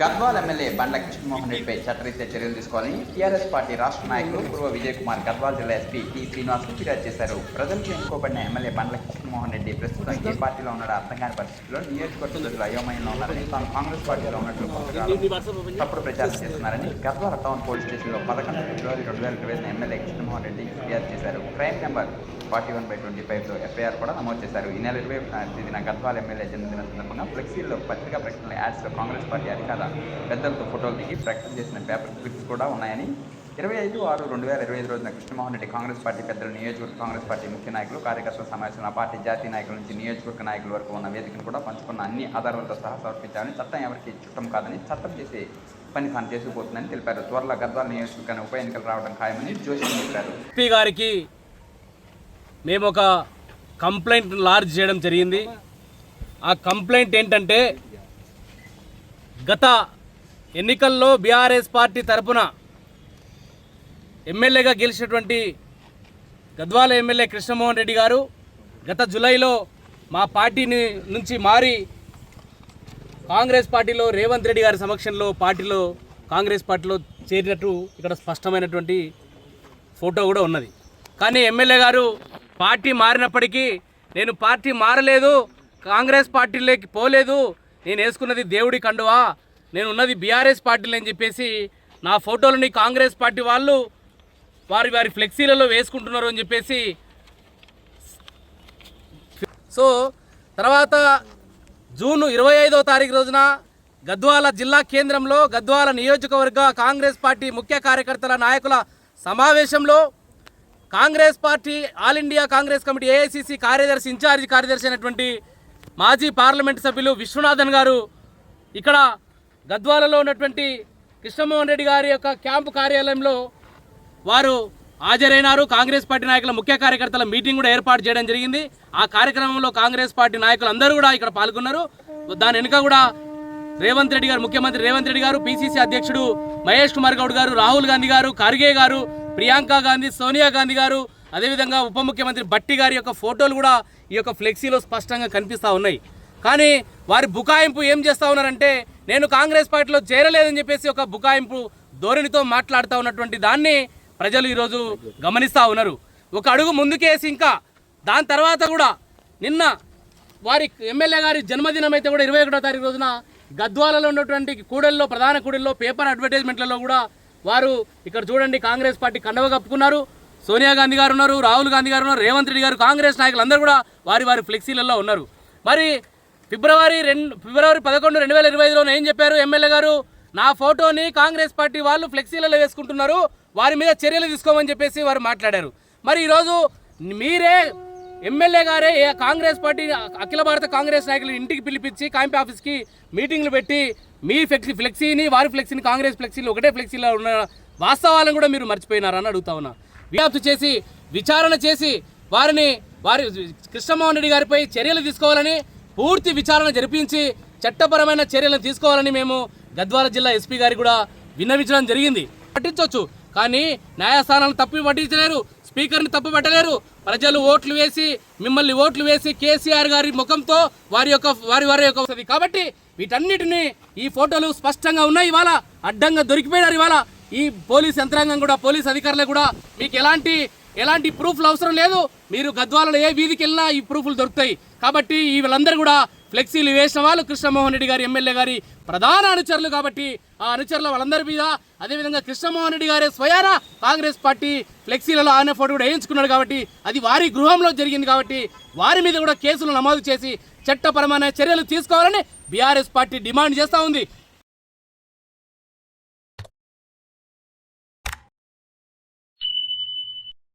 Gadwal MLA బండ్ల కృష్ణమోహన్ రెడ్డిపై చట్టరీత్యా చర్యలు తీసుకోవాలని టీఆర్ఎస్ పార్టీ రాష్ట్ర నాయకులు పూర్వ విజయ్ కుమార్ గద్వాల జిల్లా ఎస్పీ టి శ్రీనివాస్ ఫిర్యాదు చేశారు. ప్రజలకు ఎన్నుకోబడిన ఎమ్మెల్యే బండ్ల కృష్ణమోహన్ రెడ్డి ప్రస్తుతం ఏ పార్టీలో ఉన్నాడో. అర్థం కాని పరిస్థితుల్లో నియోజకవర్గ ప్రజలు అయోమయంలో ఉన్నారని తాను కాంగ్రెస్ పార్టీలో ఉన్నట్లు తప్పుడు ప్రచారం చేస్తున్నారని గద్వాల టౌన్ పోలీస్ స్టేషన్లో పదకొండు ఫిబ్రవరి రెండు వేల ఇరవై ఎమ్మెల్యే కృష్ణమోహన్ రెడ్డి ఫిర్యాదు చేశారు. Crime number forty one by twenty ఫైవ్లో ఎఫ్ఐఆర్ కూడా నమోదు చేశారు. ఈ నెల ఇరవై తేదీన గద్వాల ఎమ్మెల్యే జన్మదిన సందర్భంగా ఫ్లెక్సీల్లో పత్రికా ప్రకటనల యాడ్స్లో కాంగ్రెస్ పార్టీ పెద్దలతో ఫోటోలు దిగి ప్రకటన చేసిన పేపర్ క్లిప్స్ కూడా ఉన్నాయని ఇరవై ఐదు ఆరు రెండు వేల ఇరవై ఐదు రోజున కృష్ణమోహన్ రెడ్డి కాంగ్రెస్ పార్టీ పెద్దలు నియోజకవర్గ కాంగ్రెస్ పార్టీ ముఖ్య నాయకులు కార్యకర్తల సమావేశంలో ఆ పార్టీ జాతీయ నాయకుల నుంచి నియోజకవర్గ నాయకుల వరకు ఉన్న వేదికను కూడా పంచుకున్న అన్ని ఆధారాలతో సహా సమర్పించాలని చట్టం ఎవరికి చుట్టం కాదని చట్టం చేసే పని తాను చేసుకుపోతుందని తెలిపారు. త్వరలో గద్వాల నియోజకవర్గాన్ని ఉప ఎన్నికలు రావడం ఖాయమని జోషి తెలిపారు ఎస్పీ గారికి మేము ఒక కంప్లైంట్ లార్జ్ చేయడం జరిగింది. ఆ కంప్లైంట్ ఏంటంటే గత ఎన్నికల్లో బీఆర్ఎస్ పార్టీ తరపున ఎమ్మెల్యేగా గెలిచినటువంటి గద్వాల ఎమ్మెల్యే కృష్ణమోహన్ రెడ్డి గారు గత జూలైలో మా పార్టీని నుంచి మారి కాంగ్రెస్ పార్టీలో రేవంత్ రెడ్డి గారి సమక్షంలో పార్టీలో కాంగ్రెస్ పార్టీలో చేరినట్టు ఇక్కడ స్పష్టమైనటువంటి ఫోటో కూడా ఉన్నది. కానీ ఎమ్మెల్యే గారు పార్టీ మారినప్పటికీ నేను పార్టీ మారలేదు కాంగ్రెస్ పార్టీలోకి పోలేదు నేను వేసుకున్నది దేవుడి కండువా? నేను ఉన్నది బీఆర్ఎస్ పార్టీలు అని చెప్పేసి నా ఫోటోలని కాంగ్రెస్ పార్టీ వాళ్ళు వారి వారి ఫ్లెక్సీలలో వేసుకుంటున్నారు అని చెప్పేసి సో తర్వాత జూన్ ఇరవై ఐదో తారీఖు రోజున గద్వాల జిల్లా కేంద్రంలో గద్వాల నియోజకవర్గ కాంగ్రెస్ పార్టీ ముఖ్య కార్యకర్తల నాయకుల సమావేశంలో Congress party all India Congress committee AICC కార్యదర్శి ఇన్ఛార్జి కార్యదర్శి అయినటువంటి మాజీ పార్లమెంట్ సభ్యులు విశ్వనాథన్ గారు ఇక్కడ గద్వాలలో ఉన్నటువంటి కృష్ణమోహన్ రెడ్డి గారి యొక్క క్యాంపు కార్యాలయంలో వారు హాజరైనారు. కాంగ్రెస్ పార్టీ నాయకుల ముఖ్య కార్యకర్తల మీటింగ్ కూడా ఏర్పాటు చేయడం జరిగింది. ఆ కార్యక్రమంలో కాంగ్రెస్ పార్టీ నాయకులు అందరూ కూడా ఇక్కడ పాల్గొన్నారు. దాని వెనుక కూడా రేవంత్ రెడ్డి గారు ముఖ్యమంత్రి రేవంత్ రెడ్డి గారు పిసిసి అధ్యక్షుడు మహేష్ కుమార్ గౌడ్ గారు రాహుల్ గాంధీ గారు ఖర్గే గారు ప్రియాంక గాంధీ సోనియా గాంధీ గారు అదేవిధంగా ఉప ముఖ్యమంత్రి బట్టి గారి యొక్క ఫోటోలు కూడా ఈ యొక్క ఫ్లెక్సీలో స్పష్టంగా కనిపిస్తూ ఉన్నాయి. కానీ వారి బుకాయింపు ఏం చేస్తూ ఉన్నారంటే నేను కాంగ్రెస్ పార్టీలో చేరలేదని చెప్పేసి ఒక బుకాయింపు ధోరణితో మాట్లాడుతూ ఉన్నటువంటి దాన్ని ప్రజలు ఈరోజు గమనిస్తూ ఉన్నారు. ఒక అడుగు ముందుకేసి ఇంకా దాని తర్వాత కూడా నిన్న వారి ఎమ్మెల్యే గారి జన్మదినం అయితే కూడా ఇరవై ఒకటో తారీఖు రోజున గద్వాలలో ఉన్నటువంటి కూడల్లో ప్రధాన కూడల్లో పేపర్ అడ్వర్టైజ్మెంట్లలో కూడా వారు ఇక్కడ చూడండి కాంగ్రెస్ పార్టీ కండవ కప్పుకున్నారు. సోనియా గాంధీ గారు ఉన్నారు రాహుల్ గాంధీ గారు ఉన్నారు రేవంత్ రెడ్డి గారు కాంగ్రెస్ నాయకులందరూ కూడా వారి వారి ఫ్లెక్సీలలో ఉన్నారు. మరి ఫిబ్రవరి రెండు ఫిబ్రవరి పదకొండు రెండు వేల ఇరవై ఐదులో ఏం చెప్పారు ఎమ్మెల్యే గారు? నా ఫోటోని కాంగ్రెస్ పార్టీ వాళ్ళు ఫ్లెక్సీలలో వేసుకుంటున్నారు వారి మీద చర్యలు తీసుకోమని చెప్పేసి వారు మాట్లాడారు. మరి ఈరోజు మీరే ఎమ్మెల్యే గారే కాంగ్రెస్ పార్టీ అఖిల భారత కాంగ్రెస్ నాయకులు ఇంటికి పిలిపించి కాంపీ ఆఫీస్కి మీటింగ్లు పెట్టి మీ ఫ్లెక్సీ ఫ్లెక్సీని వారి ఫ్లెక్సీని కాంగ్రెస్ ఫ్లెక్సీలు ఒకటే ఫ్లెక్సీలో ఉన్న వాస్తవాలను కూడా మీరు మర్చిపోయినారని అడుగుతా ఉన్నా. విజ్ఞప్తి చేసి విచారణ చేసి వారిని వారి కృష్ణమోహన్ రెడ్డి గారిపై చర్యలు తీసుకోవాలని పూర్తి విచారణ జరిపించి చట్టపరమైన చర్యలను తీసుకోవాలని మేము గద్వాల జిల్లా ఎస్పీ గారికి కూడా విన్నవించడం జరిగింది. పట్టించవచ్చు కానీ న్యాయస్థానాలను తప్పి పట్టించలేరు స్పీకర్ని తప్పు పెట్టలేరు. ప్రజలు ఓట్లు వేసి మిమ్మల్ని ఓట్లు వేసి కేసీఆర్ గారి ముఖంతో వారి యొక్క వారి వారి యొక్క కాబట్టి వీటన్నిటిని ఈ ఫోటోలు స్పష్టంగా ఉన్నాయి ఇవాళ. అడ్డంగా దొరికిపోయినారు ఇవాళ. ఈ పోలీస్ యంత్రాంగం కూడా పోలీస్ అధికారులు కూడా మీకు ఎలాంటి ఎలాంటి ప్రూఫ్లు అవసరం లేదు. మీరు గద్వాలలో ఏ వీధికి వెళ్ళినా ఈ ప్రూఫ్లు దొరుకుతాయి. కాబట్టి ఈ వీళ్ళందరూ కూడా ఫ్లెక్సీలు వేసిన వాళ్ళు కృష్ణమోహన్ రెడ్డి గారి ఎమ్మెల్యే గారి ప్రధాన అనుచరులు కాబట్టి ఆ అనుచరుల వాళ్ళందరి మీద అదేవిధంగా కృష్ణమోహన్ రెడ్డి గారే స్వయాన కాంగ్రెస్ పార్టీ ఫ్లెక్సీలలో ఆయన ఫోటో కూడా వేయించుకున్నాడు కాబట్టి అది వారి గృహంలో జరిగింది కాబట్టి వారి మీద కూడా కేసులు నమోదు చేసి చట్టపరమైన చర్యలు తీసుకోవాలని బీఆర్ఎస్ పార్టీ డిమాండ్ చేస్తూ ఉంది.